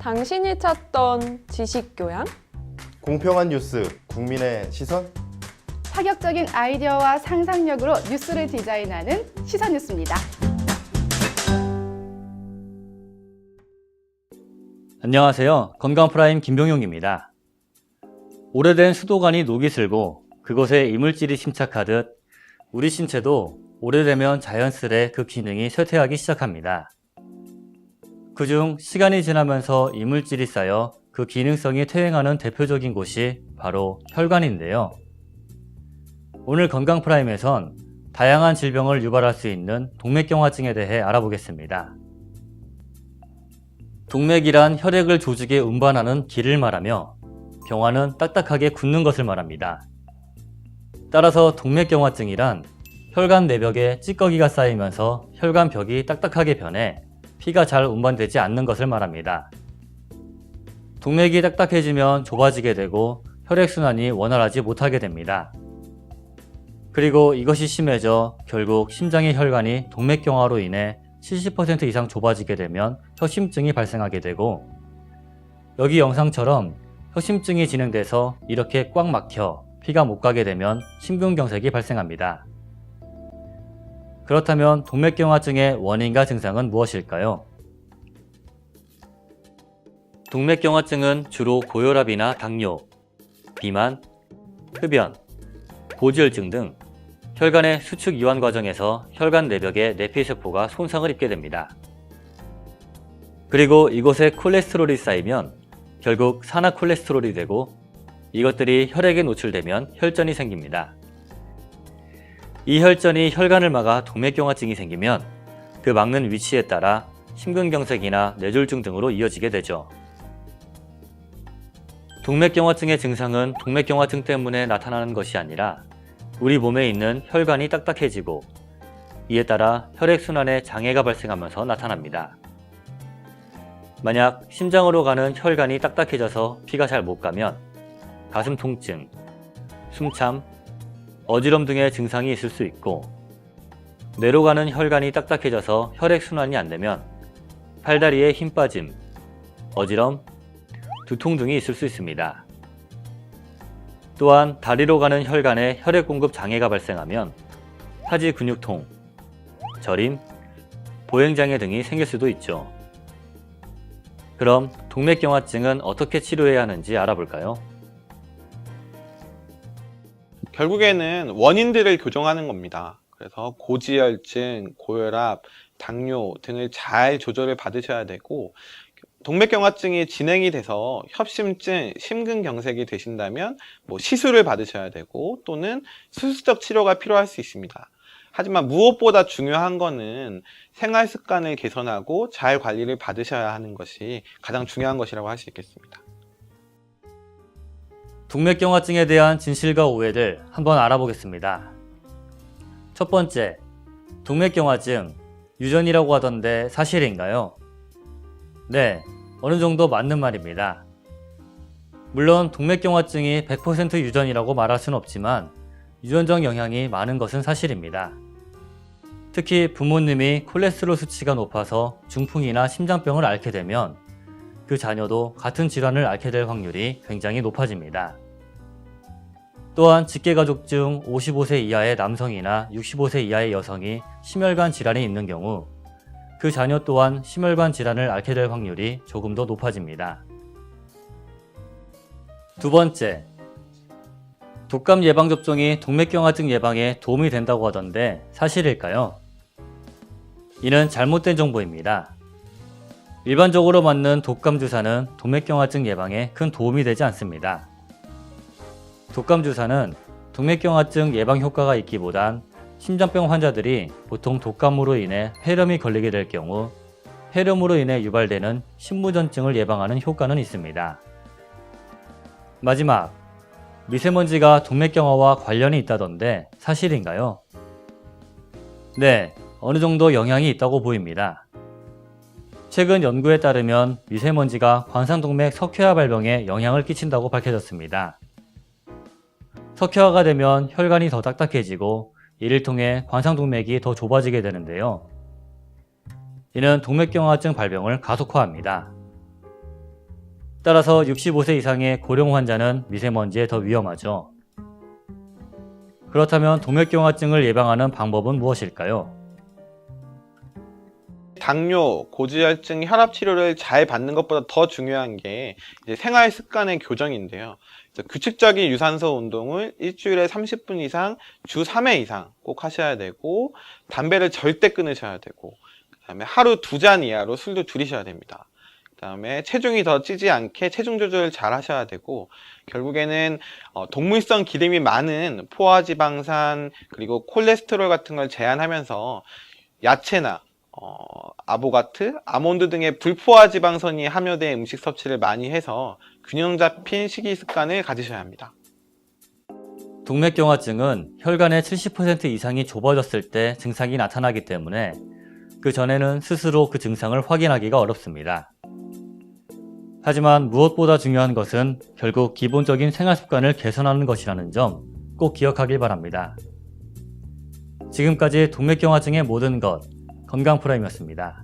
당신이 찾던 지식 교양? 공평한 뉴스, 국민의 시선? 파격적인 아이디어와 상상력으로 뉴스를 디자인하는 시선 뉴스입니다. 안녕하세요. 건강 프라임 김병용입니다. 오래된 수도관이 녹이 슬고 그곳에 이물질이 침착하듯 우리 신체도 오래되면 자연스레 그 기능이 쇠퇴하기 시작합니다. 그중 시간이 지나면서 이물질이 쌓여 그 기능성이 퇴행하는 대표적인 곳이 바로 혈관인데요. 오늘 건강 프라임에선 다양한 질병을 유발할 수 있는 동맥경화증에 대해 알아보겠습니다. 동맥이란 혈액을 조직에 운반하는 길을 말하며 경화는 딱딱하게 굳는 것을 말합니다. 따라서 동맥경화증이란 혈관 내벽에 찌꺼기가 쌓이면서 혈관 벽이 딱딱하게 변해 피가 잘 운반되지 않는 것을 말합니다. 동맥이 딱딱해지면 좁아지게 되고 혈액순환이 원활하지 못하게 됩니다. 그리고 이것이 심해져 결국 심장의 혈관이 동맥경화로 인해 70% 이상 좁아지게 되면 혀심증이 발생하게 되고 여기 영상처럼 혀심증이 진행돼서 이렇게 꽉 막혀 피가 못 가게 되면 심근경색이 발생합니다. 그렇다면 동맥경화증의 원인과 증상은 무엇일까요? 동맥경화증은 주로 고혈압이나 당뇨, 비만, 흡연, 고지혈증 등 혈관의 수축 이완 과정에서 혈관 내벽의 내피세포가 손상을 입게 됩니다. 그리고 이곳에 콜레스테롤이 쌓이면 결국 산화 콜레스테롤이 되고 이것들이 혈액에 노출되면 혈전이 생깁니다. 이 혈전이 혈관을 막아 동맥경화증이 생기면 그 막는 위치에 따라 심근경색이나 뇌졸중 등으로 이어지게 되죠. 동맥경화증의 증상은 동맥경화증 때문에 나타나는 것이 아니라 우리 몸에 있는 혈관이 딱딱해지고 이에 따라 혈액순환에 장애가 발생하면서 나타납니다. 만약 심장으로 가는 혈관이 딱딱해져서 피가 잘 못 가면 가슴 통증, 숨참, 어지럼 등의 증상이 있을 수 있고 뇌로 가는 혈관이 딱딱해져서 혈액순환이 안 되면 팔다리에 힘 빠짐, 어지럼, 두통 등이 있을 수 있습니다. 또한 다리로 가는 혈관에 혈액 공급 장애가 발생하면 하지 근육통, 저림, 보행장애 등이 생길 수도 있죠. 그럼 동맥경화증은 어떻게 치료해야 하는지 알아볼까요? 결국에는 원인들을 교정하는 겁니다. 그래서 고지혈증, 고혈압, 당뇨 등을 잘 조절을 받으셔야 되고 동맥경화증이 진행이 돼서 협심증, 심근경색이 되신다면 뭐 시술을 받으셔야 되고 또는 수술적 치료가 필요할 수 있습니다. 하지만 무엇보다 중요한 거는 생활 습관을 개선하고 잘 관리를 받으셔야 하는 것이 가장 중요한 것이라고 할 수 있겠습니다. 동맥경화증에 대한 진실과 오해를 한번 알아보겠습니다. 첫 번째, 동맥경화증, 유전이라고 하던데 사실인가요? 네, 어느 정도 맞는 말입니다. 물론 동맥경화증이 100% 유전이라고 말할 수는 없지만 유전적 영향이 많은 것은 사실입니다. 특히 부모님이 콜레스테롤 수치가 높아서 중풍이나 심장병을 앓게 되면 그 자녀도 같은 질환을 앓게 될 확률이 굉장히 높아집니다. 또한 직계가족 중 55세 이하의 남성이나 65세 이하의 여성이 심혈관 질환이 있는 경우 그 자녀 또한 심혈관 질환을 앓게 될 확률이 조금 더 높아집니다. 두 번째, 독감 예방접종이 동맥경화증 예방에 도움이 된다고 하던데 사실일까요? 이는 잘못된 정보입니다. 일반적으로 맞는 독감 주사는 동맥경화증 예방에 큰 도움이 되지 않습니다. 독감 주사는 동맥경화증 예방 효과가 있기보단 심장병 환자들이 보통 독감으로 인해 폐렴이 걸리게 될 경우 폐렴으로 인해 유발되는 신무전증을 예방하는 효과는 있습니다. 마지막, 미세먼지가 동맥경화와 관련이 있다던데 사실인가요? 네, 어느 정도 영향이 있다고 보입니다. 최근 연구에 따르면 미세먼지가 관상동맥 석회화 발병에 영향을 끼친다고 밝혀졌습니다. 석회화가 되면 혈관이 더 딱딱해지고 이를 통해 관상동맥이 더 좁아지게 되는데요. 이는 동맥경화증 발병을 가속화합니다. 따라서 65세 이상의 고령 환자는 미세먼지에 더 위험하죠. 그렇다면 동맥경화증을 예방하는 방법은 무엇일까요? 당뇨, 고지혈증, 혈압 치료를 잘 받는 것보다 더 중요한 게 생활 습관의 교정인데요. 규칙적인 유산소 운동을 일주일에 30분 이상, 주 3회 이상 꼭 하셔야 되고, 담배를 절대 끊으셔야 되고, 그다음에 하루 두 잔 이하로 술도 줄이셔야 됩니다. 그다음에 체중이 더 찌지 않게 체중 조절을 잘 하셔야 되고, 결국에는 어, 동물성 기름이 많은 포화지방산 그리고 콜레스테롤 같은 걸 제한하면서 야채나 어, 아보가트, 아몬드 등의 불포화 지방선이 함유된 음식 섭취를 많이 해서 균형 잡힌 식이 습관을 가지셔야 합니다. 동맥경화증은 혈관의 70% 이상이 좁아졌을 때 증상이 나타나기 때문에 그 전에는 스스로 그 증상을 확인하기가 어렵습니다. 하지만 무엇보다 중요한 것은 결국 기본적인 생활 습관을 개선하는 것이라는 점 꼭 기억하길 바랍니다. 지금까지 동맥경화증의 모든 것 건강 프라임이었습니다.